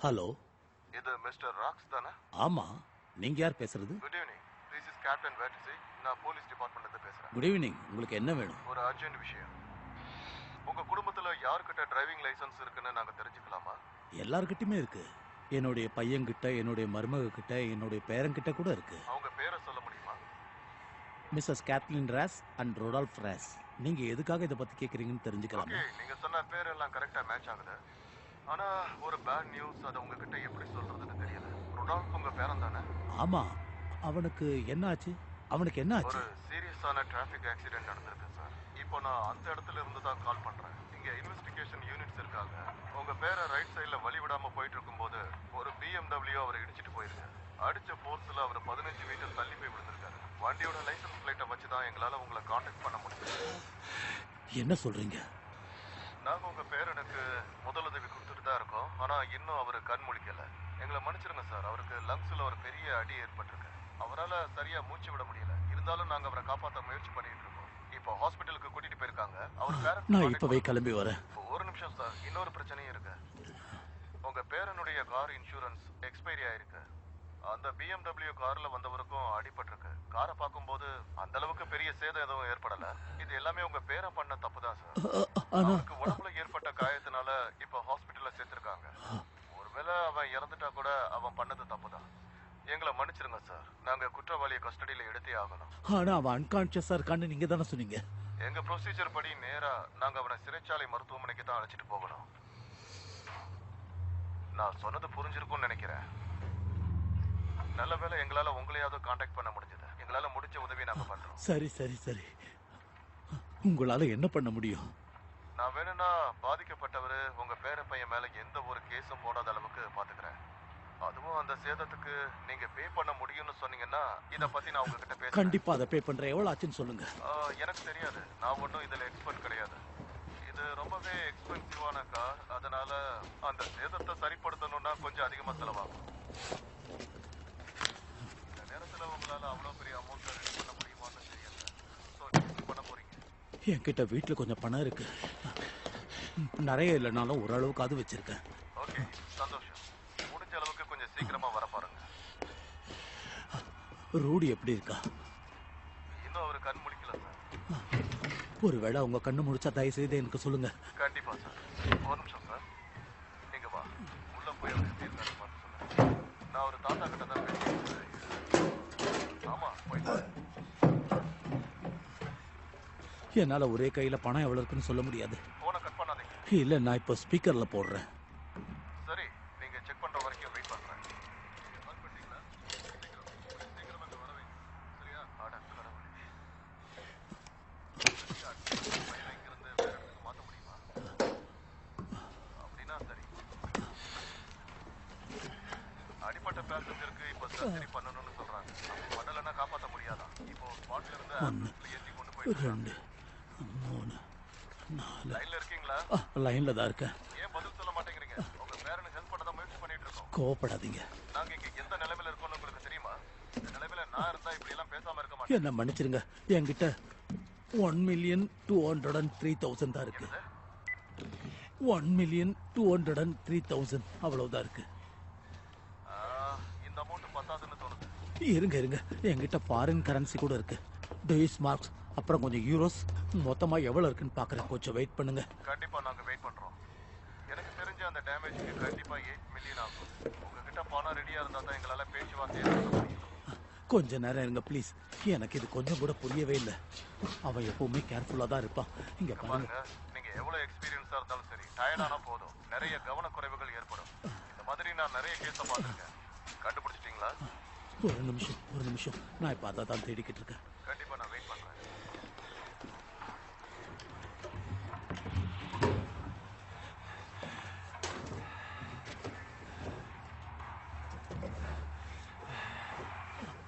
Hello. இது mister rocks தானே? ஆமா. நீங்க யார் பேசுறது? Good evening this is captain வேட்சி நான் போலீஸ் டிபார்ட்மெண்ட்ல இருந்து பேசுறேன். குட் ஈவினிங் உங்களுக்கு என்ன வேணும்? ஒரு அர்ஜென்ட் விஷயம். உங்க குடும்பத்துல யார்கிட்ட டிரைவிங் லைசென்ஸ் இருக்குன்னு நாங்க தெரிஞ்சுக்கலாமா? எல்லார்கிட்டயுமே இருக்கு. என்னுடைய பையன்கிட்ட என்னுடைய மருமக கிட்ட என்னுடைய பேரன்கிட்ட கூட இருக்கு அவங்க பேரை சொல்ல முடியுமா Mrs Kathleen Ross and Rudolph Ross நீங்க எதுக்காக இதை பத்தி கேக்குறீங்கன்னு தெரிஞ்சுக்கலாமா? நீங்க சொன்ன பேர் எல்லாம் கரெக்டா மேட்ச் ஆகுது. ஆனா ஒரு பேட் நியூஸ் அதை உங்ககிட்ட எப்படி சொல்றதுன்னு தெரியல. ரொடால்ஃப் உங்க பேரன் தானே? ஆமா. அவனுக்கு என்ன ஆச்சு? அவனுக்கு என்ன ஆச்சு? சீரியஸான டிராஃபிக் ஆக்சிடென்ட் நடந்திருக்கு சார் இப்போ நான் அந்த இடத்துல இருந்து தான் கால் பண்றேன். இங்க இன்வெஸ்டிகேஷன் யூனிட்ஸ் இருக்காங்க. உங்க பேரை ரைட் சைடுல வழி விடாம போயிட்டு இருக்கும்போது ஒரு BMW அவரை இடிச்சிட்டு போயிருக்கு அடிச்ச போர்ஸ்ல அவர் பதினஞ்சு மீட்டர் தள்ளி போய் விழுந்திருக்காரு. வண்டியோட லைசென்ஸ் பிளேட்டை வச்சு தான் எங்களால உங்களை காண்டாக்ட் பண்ண முடியும் என்ன சொல்றீங்க? நாங்க உங்க பேரனுக்கு முதலுதவி கொடுத்துட்டு தான் இருக்கோம். ஆனா இன்னும் அவர் கண் முழிக்கல. எங்களை மன்னிச்சிருங்க சார் அவருக்கு லங்ஸ்ல ஒரு பெரிய அடி ஏற்பட்டிருக்கு. அவரால சரியா மூச்சு விட முடியல. இருந்தாலும் நாங்க அவரை காப்பாத்த முயற்சி பண்ணிட்டு இருக்கோம். இப்போ ஹாஸ்பிட்டலுக்கு கூட்டிட்டு போயிருக்காங்க. அவர் நான் இப்பவே கிளம்பி வரேன். ஒரு நிமிஷம் சார் இன்னொரு பிரச்சனையும் இருக்கு. உங்க பேரனுடைய கார் இன்சூரன்ஸ் எக்ஸ்பைரி ஆயிருக்கு. அந்த BMW கார்ல வந்தவருக்கும் அடிபட்டிருக்கு. காரை பார்க்கும்போது அந்த அளவுக்கு பெரிய சேதம் எதுவும் ஏற்படல. இது எல்லாமே உங்க பேரன் பண்ண தப்பு தான் சார். அ- அ- ஆனா அவனுக்கு உடம்புல ஏற்பட்ட காயத்தினால இப்ப ஹாஸ்பிடல்ல சேர்த்திருக்காங்க. ஒருவேளை அவன் இறந்துட்டா கூட அவன் பண்ணது தப்புதான். எங்களை மன்னிச்சிருங்க சார். நாங்க குற்றவாளியை கஸ்டடியில எடுத்தே ஆகணும். ஆனா அவன் அன்கான்சியஸா இருக்கான்னு நீங்க தானே சொன்னீங்க. எங்க ப்ரொசீஜர் படி நேரா நாங்க அவனை சிறைச்சாலை மருத்துவமனைக்கு தான் அழைச்சிட்டு போகணும். நான் சொன்னது புரிஞ்சிருக்கும்னு நினைக்கிறேன். நல்ல வேளை எங்களால உங்களையாவது காண்டாக்ட் பண்ண முடிஞ்சது. எங்களால முடிஞ்ச உதவி நாங்க பண்றோம். சரி சரி சரி. உங்களால என்ன பண்ண முடியும்? நான் வேணும்னா பாதிக்கப்பட்டவர் உங்க பேர பையன் மேல எந்த ஒரு கேஸும் போடாத அளவுக்கு பாத்துக்கிறேன். அதுவும் அந்த சேதத்துக்கு நீங்க பே பண்ண முடியும்னு சொன்னீங்கன்னா இத பத்தி நான் உங்ககிட்ட பேசுறேன். கண்டிப்பா அதை பே பண்றேன். எவ்வளவு ஆச்சுன்னு சொல்லுங்க. எனக்கு தெரியாது. நான் ஒன்றும் இதுல எக்ஸ்பர்ட் கிடையாது. இது ரொம்பவே எக்ஸ்பென்சிவான கார் அதனால அந்த சேதத்தை சரிப்படுத்தணும்னா கொஞ்சம் அதிகமா செலவாகும். இந்த நேரத்துல உங்களால அவ்வளவு பெரிய அமௌண்ட் ரெடி பண்ண முடியுமான்னு தெரியல. ஸோ பண்ண போறீங்க. என்கிட்ட வீட்டுல கொஞ்சம் பணம் இருக்கு. நிறைய இல்லைனாலும் ஓரளவுக்காவது வச்சிருக்கேன். ஓகே சந்தோஷம் முடிஞ்ச அளவுக்கு கொஞ்சம் சீக்கிரமா வர பாருங்க ரூடி எப்படி இருக்கா? இன்னும் அவர் கண் முழிக்கல சார். ஒருவேளை உங்க கண்ணு முடிச்சா தயவு செய்து எனக்கு சொல்லுங்க. கண்டிப்பா சார். ஒரு நிமிஷம் சார். நீங்க வா. உள்ள போய் அவர் எப்படி இருக்காரு பார்த்து சொல்லுங்க. நான் ஒரு தாத்தா கிட்ட தான் பேசிட்டு ஆமா வரேன். என்னால ஒரே கையில பணம் எவ்வளவு இருக்குன்னு சொல்ல முடியாது. போனை கட் பண்ணாதீங்க. இல்ல நான் இப்போ ஸ்பீக்கர்ல போடுறேன் சரி நீங்க செக் பண்ற வரைக்கும் வெயிட் பண்றேன் நீங்க கால் பண்ணிட்டீங்களா சீக்கிரம் சீக்கிரமா இங்க வர வைங்க சரியா அட கடவுளே சரியா, பையனை இங்கிருந்து வேற இடத்துக்கு மாத்த முடியுமா அப்படின்னா சரி அடிப்பட்ட பேசஞ்சருக்கு இப்ப சர்ஜரி பண்ணணும்னு சொல்றாங்க அப்படி பண்ணலைன்னா காப்பாத்த முடியாதான் இப்போ ஸ்பாட்ல இருந்து ஆம்புலன்ஸ்ல ஏத்தி கொண்டு போயிட்டு ரெண்டு. மூணு. நாலு. லைன்ல இருக்கீங்களா? லைன்ல தான் இருக்கேன். ஏன் பதில் சொல்ல மாட்டேங்கிறீங்க? உங்க பேரனுக்கு ஹெல்ப் பண்ண தான் முயற்சி பண்ணிட்டு இருக்கோம். கோவப்படாதீங்க. நாங்க இங்க எந்த நிலைமையில இருக்கோம்னு உங்களுக்கு தெரியுமா? இந்த நிலைமையில நான் இருந்தா இப்படி எல்லாம் பேசாம இருக்க மாட்டேன். என்ன மன்னிச்சிருங்க. என்கிட்ட one million two hundred and three thousand தான் இருக்கு. One million two hundred and three thousand அவ்வளவுதான் இருக்கு. இந்த அமௌண்ட் பத்தாதுன்னு தோணுது. இருங்க இருங்க. என்கிட்ட ஃபாரின் கரன்சி கூட இருக்கு. டேஸ் மார்க்ஸ் அப்புறம் கொஞ்சம் யூரோஸ் மொத்தமா எவ்வளவு இருக்குன்னு பாக்குறேன் கொஞ்சம் வெயிட் பண்ணுங்க. கண்டிப்பா நாங்க வெயிட் பண்றோம். எனக்கு தெரிஞ்ச அந்த டேமேஜ்க்கு கண்டிப்பா எயிட் மில்லியன் ஆகும். உங்ககிட்ட பணம் ரெடியா இருந்தா தான் எங்களால பேச்சுவார்த்தை கொஞ்ச நேரம் இருங்க ப்ளீஸ் எனக்கு இது கொஞ்சம் கூட புரியவே இல்லை. அவன் எப்பவுமே கேர்ஃபுல்லா தான் இருப்பான். இங்க பாருங்க. நீங்க எவ்வளவு எக்ஸ்பீரியன்ஸா இருந்தாலும் சரி டயர்டானா போதும். நிறைய கவனக்குறைவுகள் ஏற்படும். இந்த மாதிரி நான் நிறைய கேஸ பார்த்திருக்கேன். கண்டுபிடிச்சிட்டீங்களா? ஒரு நிமிஷம் ஒரு நிமிஷம். நான் இப்ப அதை தான் தேடிக்கிட்டு இருக்கேன் கண்டிப்பா நான் வெயிட் பண்றேன்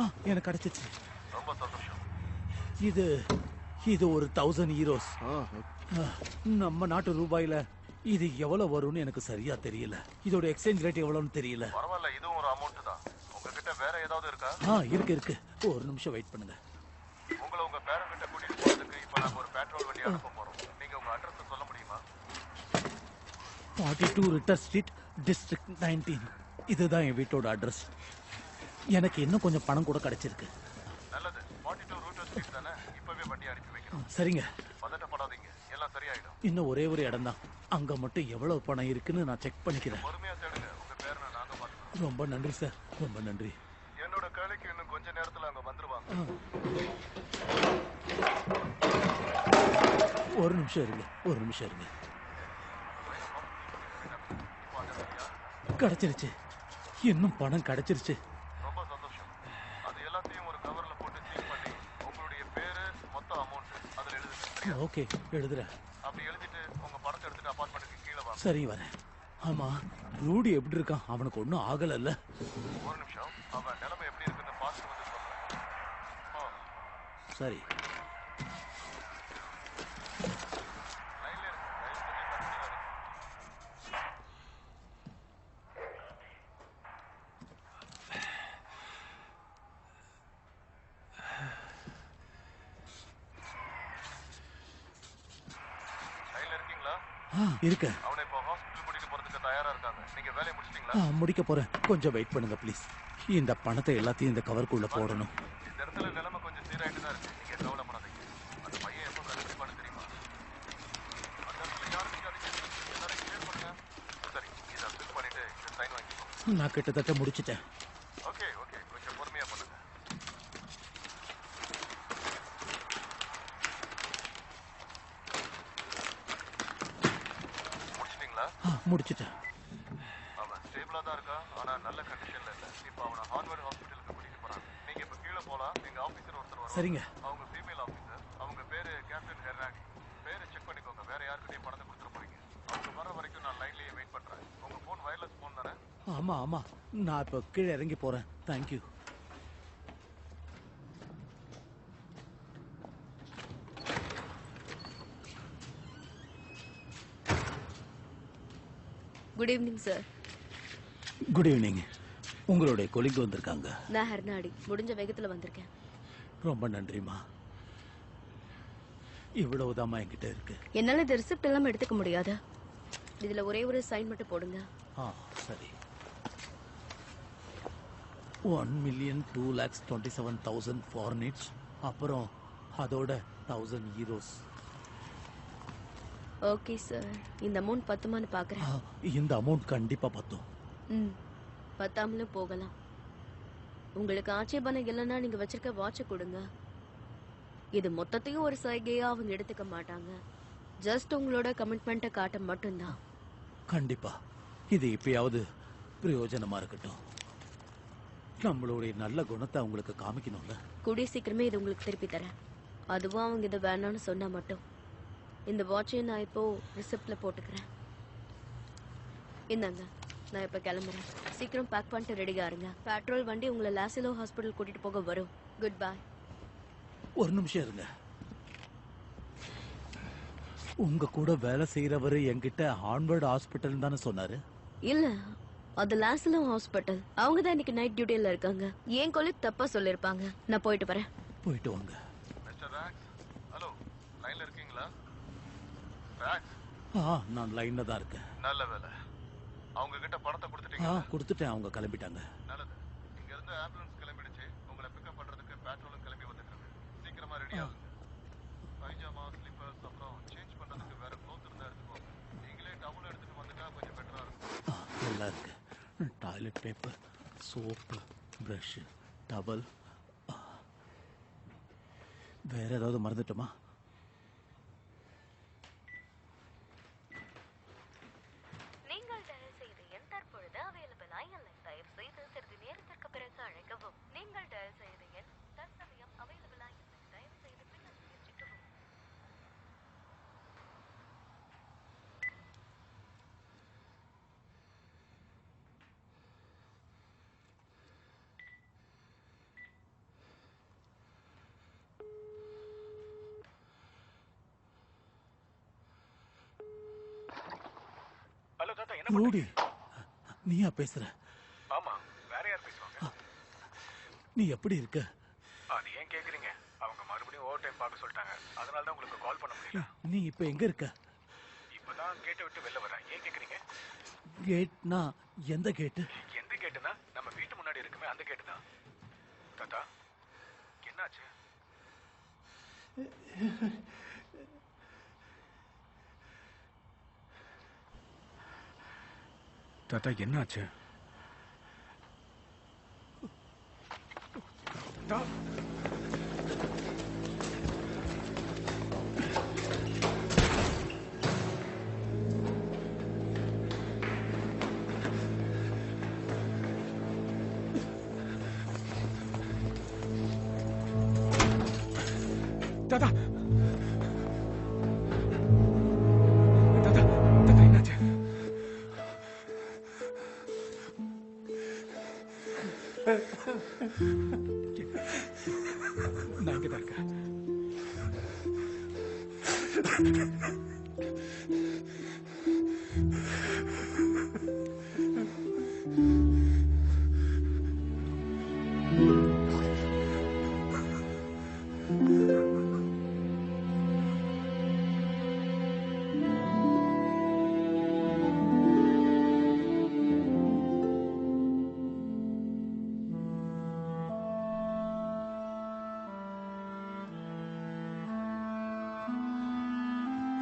ஆ எனக்கு கிடைச்சிச்சு. ரொம்ப சந்தோஷம். இது இது ஒரு தௌசண்ட் ஹீரோஸ் நம்ம நாட்டு ரூபாயில இது எவ்வளவு வரும்னு எனக்கு சரியா தெரியல. இதோட எக்ஸ்சேஞ்ச் ரேட் எவ்வளவுன்னு தெரியல. பரவாயில்ல இதுவும் ஒரு அமௌண்ட் தான். உங்க உங்ககிட்ட வேற ஏதாவது இருக்கா? ஆ இருக்கு இருக்கு. ஒரு நிமிஷம் வெயிட் பண்ணுங்க. உங்களை உங்க பேரன் கிட்ட கூட்டிட்டு போறதுக்கு இப்ப நாங்க ஒரு பெட்ரோல் வண்டி அனுப்ப போறோம். நீங்க உங்க அட்ரஸ் சொல்ல முடியுமா? Forty two Ritter street district nineteen இதுதான் என் வீட்டோட அட்ரஸ் எனக்கு இன்னும் கொஞ்சம் பணம் கூட கிடைச்சிருக்கு. நல்லது. ஃபார்ட்டி டூ ரூட்டர் ஸ்ட்ரீட் தானே? இப்பவே வண்டி அனுப்பி ஆ, வைக்கிறோம் சரிங்க. பதட்டப்படாதீங்க. எல்லாம் சரியாயிடும். இன்னும் ஒரே ஒரு இடம் தான் அங்க மட்டும் எவ்வளவு பணம் இருக்குன்னு நான் செக் பண்ணிக்கிறேன். பொறுமையா தேடுங்க. உங்க பேரனை நாங்க பாத்துக்கிறோம் ரொம்ப நன்றி சார் ரொம்ப நன்றி. என்னோட கேளைக்கு இன்னும் கொஞ்ச நேரத்துல அங்க வந்துருவாங்க. ஒரு நிமிஷம் இருங்க. ஒரு நிமிஷம் இருங்க? கிடைச்சிருச்சு. இன்னும் பணம் கிடைச்சிருச்சு ரொம்ப சந்தோஷம் அது எல்லாத்தையும் ஒரு கவர்ல போட்டு சீல் பண்ணி உங்களுடைய பேரு மொத்த அமௌண்ட் அதுல எழுதுங்க சரியா? ஓகே எழுதுறேன். அப்படி எழுதிட்டு உங்க பணத்தை எடுத்துட்டு அபார்ட்மெண்ட்டுக்கு கீழே வாங்க சரி வரேன். ஆமா ரூடி எப்படி இருக்கான்? அவனுக்கு ஒன்றும் ஆகலைல்ல. ஒரு நிமிஷம் அவன் நிலைமை எப்படி இருக்குன்னு பார்த்து வந்து சொல்றேன். சரி லைன்ல இருக்கு தயவு செஞ்சு cut பண்ணிடாதீங்க. லைன்ல இருக்கீங்களா ஆ இருக்கு. அவனை இப்போ ஹாஸ்பிட்டல் கூட்டிட்டு போறதுக்கு தயாரா இருக்காங்க. நீங்க வேலையை முடிச்சிட்டீங்களா? முடிக்க போறேன். கொஞ்சம் வெயிட் பண்ணுங்க ப்ளீஸ் இந்த பணத்தை எல்லாத்தையும் இந்த கவருக்குள்ள போடணும். இந்த இடத்துல நிலைமை கொஞ்சம் சீராயிட்டு தான் இருக்கு. நீங்க கவலைப்படாதீங்க அந்த பையன் எப்போ கண்டுபிடிப்பான்னு தெரியுமா? அந்த இடத்துல எல்லாரும் கிளியர் பண்ணுங்க. சரி இதை ஃபில் பண்ணிட்டு இந்த சைன் வாங்கிக்கோ. நான் கிட்டத்தட்ட முடிச்சிட்டேன் ஓகே ஓகே கொஞ்சம் பொறுமையா பண்ணுங்க முடிச்சிட்டீங்களா ஆ முடிச்சிட்டேன். அவன் ஸ்டேபிளா தான் இருக்கா? ஆனா நல்ல கண்டிஷன்ல இல்ல. இப்போ அவனை ஹார்வர்ட் ஹாஸ்பிட்டலுக்கு கூட்டிட்டு போறாங்க நீங்க இப்ப கீழே போலாம். எங்க ஆபீசர் ஒருத்தர் வருவாங்க சரிங்க. அவங்க ஃபீமேல் ஆபீசர் அவங்க பேரு கேப்டன் ஹெர்னாடி பேரை செக் பண்ணிக்கோங்க. வேற யார்கிட்டயும் பணத்தை கொடுத்துட போறீங்க. அவங்க வர வரைக்கும் நான் லைன்லயே வெயிட் பண்றேன். உங்க போன் வயர்லெஸ் போன் தானே? ஆமா ஆமா. நான் இப்போ கீழே இறங்கி போறேன். Thank you good evening sir good evening உங்களுடைய கொலிக்கு வந்திருக்காங்க. நான் ஹர்னாடி. முடிஞ்ச வேகத்துல வந்திருக்கேன். ரொம்ப நன்றிம்மா. இவ்வளவுதாம்மா என்கிட்ட இருக்கு. என்னால இந்த ரிசிப்ட் எல்லாம் எடுத்துக்க முடியாது? இதுல ஒரே ஒரு சைன் மட்டும் போடுங்க. ஆ சரி. One million two lakhs twenty seven thousand ஃபார்னிட்ஸ் அப்புறம் அதோட தௌசண்ட் ஹீரோஸ் ஓகே சார் இந்த அமௌண்ட் பத்துமான்னு பாக்குறேன். இந்த அமௌண்ட் கண்டிப்பா பத்தும். ம் பத்தாமலும் போகலாம். உங்களுக்கு ஆட்சேபனை இல்லைன்னா நீங்க வச்சிருக்க வாட்சை கொடுங்க. இது மொத்தத்தையும் ஒரு சைகையா அவங்க எடுத்துக்க மாட்டாங்க. ஜஸ்ட் உங்களோட கமிட்மெண்ட்டை காட்ட மட்டும்தான். கண்டிப்பா. இது இப்பயாவது பிரயோஜனமா இருக்கட்டும். நம்மளுடைய நல்ல குணத்தை அவங்களுக்கு காமிக்கணும்ல. கூடிய சீக்கிரமே இது உங்களுக்கு திருப்பி தரேன். அதுவும் அவங்க இதை வேணாம்னு சொன்னா மட்டும். இந்த வாட்சை நான் இப்போ ரிசிப்ட்ல போட்டுக்கிறேன். இந்தாங்க நான் இப்ப கிளம்புறேன். சீக்கிரம் பேக் பண்ணிட்டு ரெடியா இருங்க பெட்ரோல் வண்டி உங்களை லாசிலோ ஹாஸ்பிட்டல் கூட்டிட்டு போக வரும். குட் பை ஒரு நிமிஷம் இருங்க. உங்க கூட வேலை செய்யறவரு என்கிட்ட ஹார்வர்ட் ஹாஸ்பிட்டல் தானே சொன்னாரு? இல்ல அது லாசிலோ ஹாஸ்பிட்டல் அவங்க தான் இன்னைக்கு நைட் டியூட்டில இருக்காங்க. ஏன் கொலிக் தப்பா சொல்லிருப்பாங்க. நான் போயிட்டு வரேன். போயிட்டு வாங்க. மிஸ்டர் ராக்ஸ் ஹலோ லைன்ல இருக்கீங்களா? நான் லைன்ல தான் இருக்கேன். நல்ல வேலை. அவங்க கிட்ட பணத்தை ஆ கொடுத்துட்டீங்க கொடுத்துட்டேன். அவங்க கிளம்பிட்டாங்க. நல்லது. இங்க இருந்து ஆம்புலன்ஸ் கிளம்பிடுச்சு. உங்களை பிக்கப் பண்றதுக்கு பெட்ரோலும் கிளம்பி வந்துட்டு இருக்கு. சீக்கிரமா ரெடி ஆகுங்க. பைஜாமா ஸ்லிப்பர்ஸ் அப்புறம் சேஞ்ச் பண்றதுக்கு வேற க்ளோத் இருந்தா எடுத்துக்கோங்க. நீங்களே டவுல் எடுத்துட்டு வந்துட்டா கொஞ்சம் பெட்டரா இருக்கும். எல்லாம் இருக்கு. Toilet paper soap brush towel வேற ஏதாவது மறந்துட்டோமா நீங்கள் டயல் செய்த எண் தற்பொழுது அவைலபிளாய் இல்லை தயவு செய்து சிறிது நேரத்திற்கு பிறகு அழைக்கவும் நீங்கள் டயல் செய்த எண் தற்சமயம் அவைலபிளாய் இல்லை தயவு செய்து பின்னர் முயற்சிக்கவும் ரூடி நீயா பேசுற? ஆமா வேற யார் பேசுவாங்க? நீ எப்படி இருக்க? அது ஏன் கேக்குறீங்க? அவங்க மறுபடியும் ஓவர் டைம் பார்க்க சொல்லிட்டாங்க. அதனால தான் உங்களுக்கு கால் பண்ண முடியல. நீ இப்ப எங்க இருக்க? இப்பதான் கேட்டை விட்டு வெளில வரேன் ஏன் கேக்குறீங்க? கேட்னா எந்த கேட்டு? எந்த கேட்டுனா? நம்ம வீட்டு முன்னாடி இருக்குமே அந்த கேட்டு தான் தாத்தா என்னாச்சு? தாத்தா என்னாச்சு தாத்தா தாத்தா தாத்தா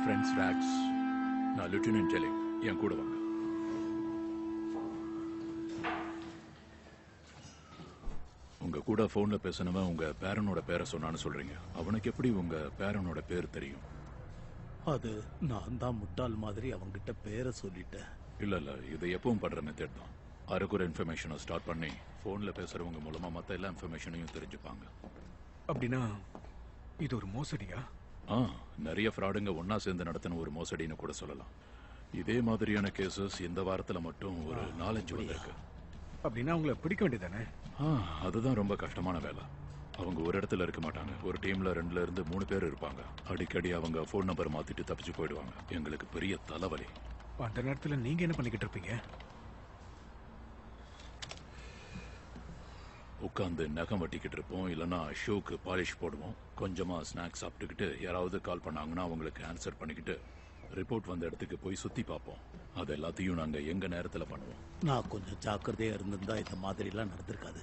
ஃப்ரெண்ட்ஸ் ராக்ஸ் நான் லிeutenant டெலிங் என் கூட வாங்க. உங்க கூட போன்ல பேசினவன் உங்க பேரனோட பேரை சொன்னான்னு சொல்றீங்க. அவனுக்கு எப்படி உங்க பேரனோட பேர் தெரியும்? அது நான் தான் முட்டாள் மாதிரி அவங்கிட்ட பேரை சொல்லிட்டேன். இல்ல இல்ல இது எப்பவும் பண்ற மெத்தட் தான். அரைக்குற இன்ஃபர்மேஷனை ஸ்டார்ட் பண்ணி போன்ல பேசுறவங்க மூலமா மத்த எல்லா இன்ஃபர்மேஷனையும் தெரிஞ்சுப்பாங்க. அப்படின்னா இது ஒரு மோசடியா? ஆ நிறைய ஃப்ராடுங்க ஒண்ணா சேர்ந்து நடத்தின ஒரு மோசடின்னு கூட சொல்லலாம். இதே மாதிரியான கேசஸ் இந்த வாரத்துல மட்டும் ஒரு நாலஞ்சு வந்திருக்கு. அப்படின்னா அவங்கள பிடிக்க வேண்டியதானே? ஆ அதுதான் ரொம்ப கஷ்டமான வேலை. அவங்க ஒரு இடத்துல இருக்க மாட்டாங்க. ஒரு டீம்ல ரெண்டுல இருந்து மூணு பேர் இருப்பாங்க. அடிக்கடி அவங்க ஃபோன் நம்பர் மாத்திட்டு தப்பிச்சு போயிடுவாங்க. எங்களுக்கு பெரிய தலைவலி. அந்த நேரத்துல நீங்க என்ன பண்ணிக்கிட்டு இருப்பீங்க? உட்காந்து நகம் வட்டிக்கிட்டு இருப்போம். இல்லைன்னா ஷூக்கு பாலிஷ் போடுவோம். கொஞ்சமா ஸ்நாக்ஸ் சாப்பிட்டுக்கிட்டு யாராவது கால் பண்ணாங்கன்னா அவங்களுக்கு ஆன்சர் பண்ணிக்கிட்டு ரிப்போர்ட் வந்த இடத்துக்கு போய் சுத்தி பார்ப்போம். அது எல்லாத்தையும் நாங்க எங்க நேரத்துல பண்ணுவோம்? நான் கொஞ்சம் ஜாக்கிரதையா இருந்திருந்தா இந்த மாதிரி எல்லாம் நடந்திருக்காது.